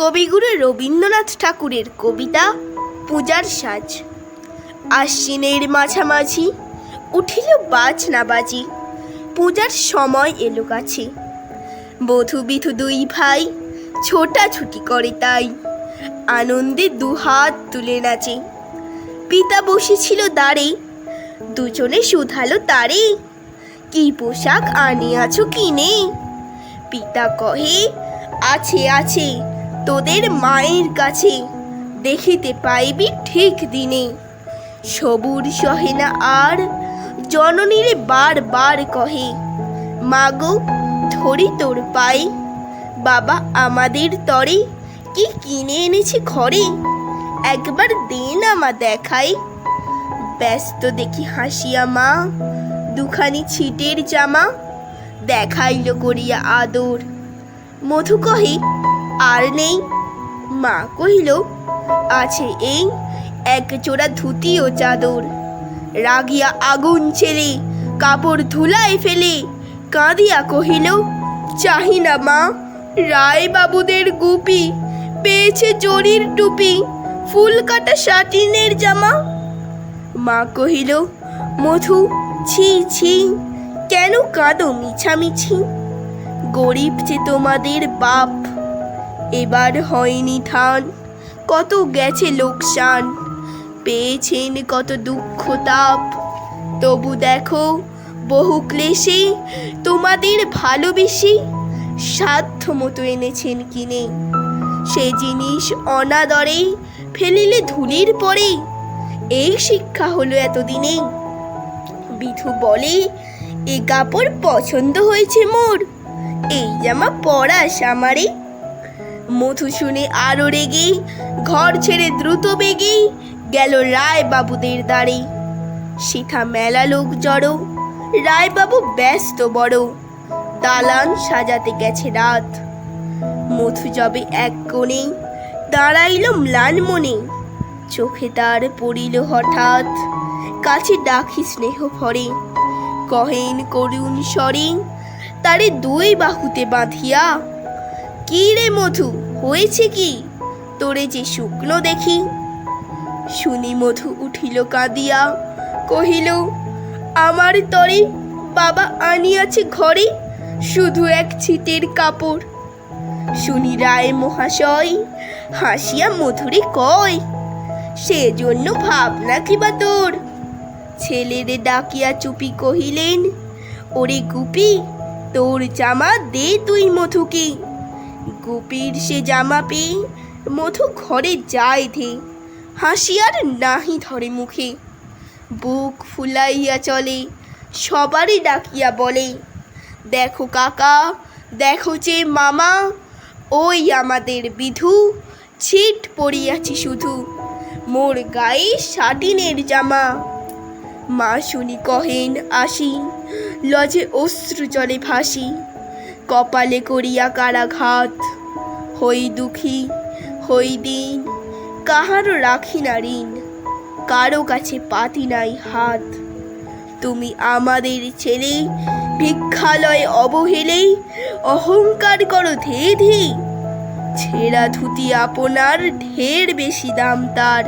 কবিগুরু রবীন্দ্রনাথ ঠাকুরের কবিতা পূজার সাজ। আশ্বিনের মাঝামাঝি উঠিল বাজ না বাজি, পূজার সময় এলো কাছে। বধূ বিধু দুই ভাই ছোটাছুটি করে তাই, আনন্দে দুহাত তুলে নাচে। পিতা বসেছিল দাঁড়ে দুজনে শুধালো তারে, কি পোশাক আনিয়াছো কিনে পিতা কহে, আছে আছে। তোদের মায়ের কাছে দেখিতে পাইবি ঠিক দিনে। সবুর সহে না আর, জননীরে বার বার কহে, মাগো, ধরি তোর পাই বাবা আমাদের তরে কি কিনে এনেছি ঘরে? একবার দিন আমা দেখাই ব্যস্ত দেখি হাসিয়া মা, দুখানি ছিটের জামা দেখাইল করিয়া আদর। মধু কহে আর নেই। মা কহিল, আছে এই এক জোড়া ধুতি ও চাদর। রাগিয়া আগুন ছেলে, কাপড় ধুলায় ফেলে। কাঁদিয়া কহিল, চাহি না মা রায় বাবুদের গুপি, পেয়েছে জরির টুপি, ফুল কাটা শাটিনের জামা। মা কহিল, মধু, ছি ছি, কেন কাঁদো মিছামিছি? গরিব যে তোমাদের বাপ এবার হয়নি ধান কত গেছে লোকসান। পেয়েছেন কত দুঃখ তাপ। তবু দেখো, বহু ক্লেশে তোমাদের ভালোবেসে সাধ্য মতো এনেছেন কিনে। সে জিনিস অনাদরে ফেলিলে ধুলির পরে। এই শিক্ষা হলো এতদিনে। বিধু বলে, এ কাপড় পছন্দ হয়েছে মোর। এই জামা পরাস আমারে। মধু শুনে আরও রেগে, ঘর ছেড়ে দ্রুত বেগে গেল রায় বাবুদের দ্বারে। শিখা মেলা লোক জড়ো রায় বাবু ব্যস্ত বড়। দালান সাজাতে গেছে রাত। মধু যাবে এক কোণে দাঁড়াইল ম্লান মনে, চোখে তার পড়িল হঠাৎ কাছে ডাকি স্নেহ ভরে। কহেন করুণ স্বরে, তারে দুই বাহুতে বাঁধিয়া কি রে মধু, হয়েছে কি? তোরে যে শুকনো দেখি। শুনি মধু উঠিল কাঁদিয়া, কহিল, আমার তরে বাবা আনিয়াছে ঘরে, শুধু এক ছিটের কাপড়। শুনি রায় মহাশয়, হাসিয়া মধুরে কয়, সেজন্য ভাবনা কি বা তোর? ছেলেরে ডাকিয়া চুপি কহিলেন, ওরে গুপি, তোর জামা দে তুই মধুকে। গুপির সে জামা পেয়ে মধু ঘরে যায় ধে হাসিয়ার নাহি ধরে মুখে। বুক ফুলাইয়া চলে, সবারই ডাকিয়া বলে, দেখো কাকা, দেখো যে মামা, ওই আমাদের বিধু, ছিট পড়িয়াছি শুধু, মোর গায়ে শাটিনের জামা। মা শুনি কহেন আসি, লজে অশ্রু জলে ভাসি কপালে করিয়া কারাঘাত। হই দুঃখী, হই দিন, কাহারও রাখি না ঋণ, কারও কাছে পাতি নাই হাত। তুমি আমাদের ছেলে, ভিক্ষালয় অবহেলে, অহংকার করো ধে ধে ছেঁড়া ধুতি আপনার ঢের বেশি দাম তার,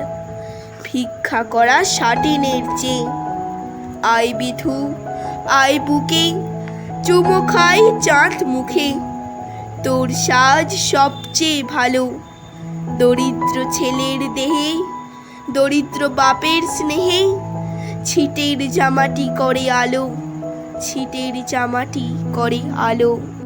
ভিক্ষা করা শাটিনের চেয়ে। আই বিধু আই বুকে চুমো খাই চাঁদ মুখে। তোর সাজ সবচেয়ে ভালো। দরিদ্র ছেলের দেহে, দরিদ্র বাপের স্নেহে ছিটের জামাটি করে আলো, ছিটের জামাটি করে আলো।